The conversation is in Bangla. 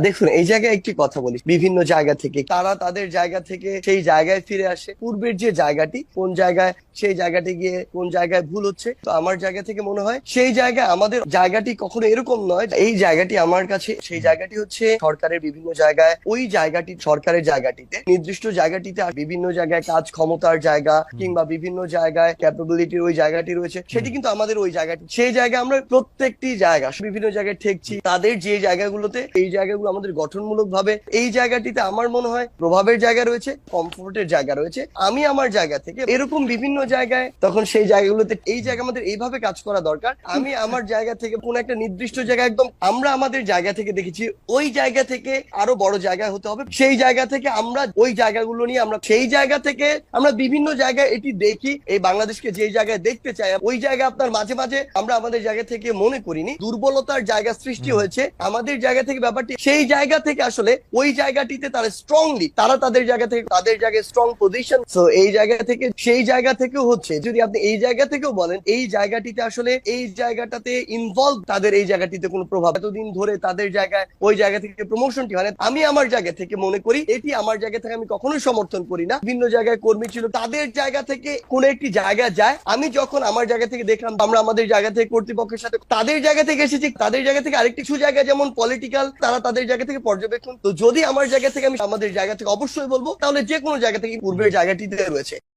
দেখুন এই জায়গায় একটি কথা বলি। বিভিন্ন জায়গা থেকে তারা তাদের জায়গা থেকে সেই জায়গায় ফিরে আসে পূর্বের যে জায়গাটি কোন জায়গায় সেই জায়গাটি গিয়ে কোন জায়গায় ভুল হচ্ছে তো আমার জায়গা থেকে মনে হয় সেই জায়গায় আমাদের জায়গাটি কখনো এরকম নয় এই জায়গাটি আমার কাছে সেই জায়গাটি হচ্ছে সরকারের বিভিন্ন জায়গায় ওই জায়গাটি সরকারের জায়গাটিতে নির্দিষ্ট জায়গাটিতে আর বিভিন্ন জায়গায় কাজ ক্ষমতার জায়গা কিংবা বিভিন্ন জায়গায় ক্যাপাবিলিটির ওই জায়গাটি রয়েছে সেটি কিন্তু আমাদের ওই জায়গাটি সেই জায়গায় আমরা প্রত্যেকটি জায়গা বিভিন্ন জায়গায় ঠেকছি তাদের যে জায়গাগুলোতে এই জায়গাগুলো আমাদের গঠনমূলক ভাবে এই জায়গাটিতে আমার মনে হয় প্রভাবের জায়গা রয়েছে কমফোর্টের জায়গা রয়েছে। আমি আমার জায়গা থেকে এরকম বিভিন্ন জায়গায় তখন সেই জায়গাগুলোতে এই জায়গা আমাদের এইভাবে কাজ করা দরকার। আমি আমার জায়গা থেকে কোন একটা নির্দিষ্ট জায়গা একদম আমরা আমাদের জায়গা থেকে দেখেছি, ওই জায়গা থেকে আরও বড় জায়গা হতে হবে। সেই জায়গা থেকে আমরা ওই জায়গাগুলো নিয়ে আমরা সেই জায়গা থেকে আমরা বিভিন্ন জায়গায় এটি দেখি, এই বাংলাদেশকে যে জায়গায় দেখতে চাই, ওই জায়গা আপনার মাঝে মাঝে আমরা আমাদের জায়গা থেকে মনে করিনি। দুর্বলতার জায়গা সৃষ্টি হয়েছে। আমাদের জায়গা থেকে ব্যাপারটি সেই জায়গা থেকে আসলে ওই জায়গাটিতে তারা স্ট্রংলি তারা তাদের জায়গা থেকে, তাদের জায়গায় স্ট্রং পজিশন তো এই জায়গা থেকে, সেই জায়গা থেকেও হচ্ছে, যদি আপনি এই জায়গা থেকেও বলেন, এই জায়গাটিতে আসলে এই জায়গাটাতে ইনভলভ তাদের এই জায়গাটিতে কোনো প্রভাব। এতদিন ধরে তাদের জায়গায়, ওই জায়গা থেকে প্রমোশনটি হয় আমি আমার জায়গা থেকে মনে করি, এটি আমার জায়গা থেকে আমি কখনোই সমর্থন করি না। বিভিন্ন জায়গায় কর্মী ছিল, তাদের জায়গা থেকে কোন একটি জায়গা যায়। আমি যখন আমার জায়গা থেকে দেখলাম, আমরা আমাদের জায়গা থেকে কর্তৃপক্ষের সাথে, তাদের জায়গা থেকে এসেছি, তাদের জায়গা থেকে আরেকটি কিছু জায়গা যেমন পলিটিক্যাল তারা তাদের জায়গা থেকে পর্যবেক্ষণ। তো যদি আমার জায়গা থেকে আমি আমাদের জায়গা থেকে অবশ্যই বলব, তাহলে যে কোনো জায়গা থেকে পূর্বের জায়গাটিতে রয়েছে।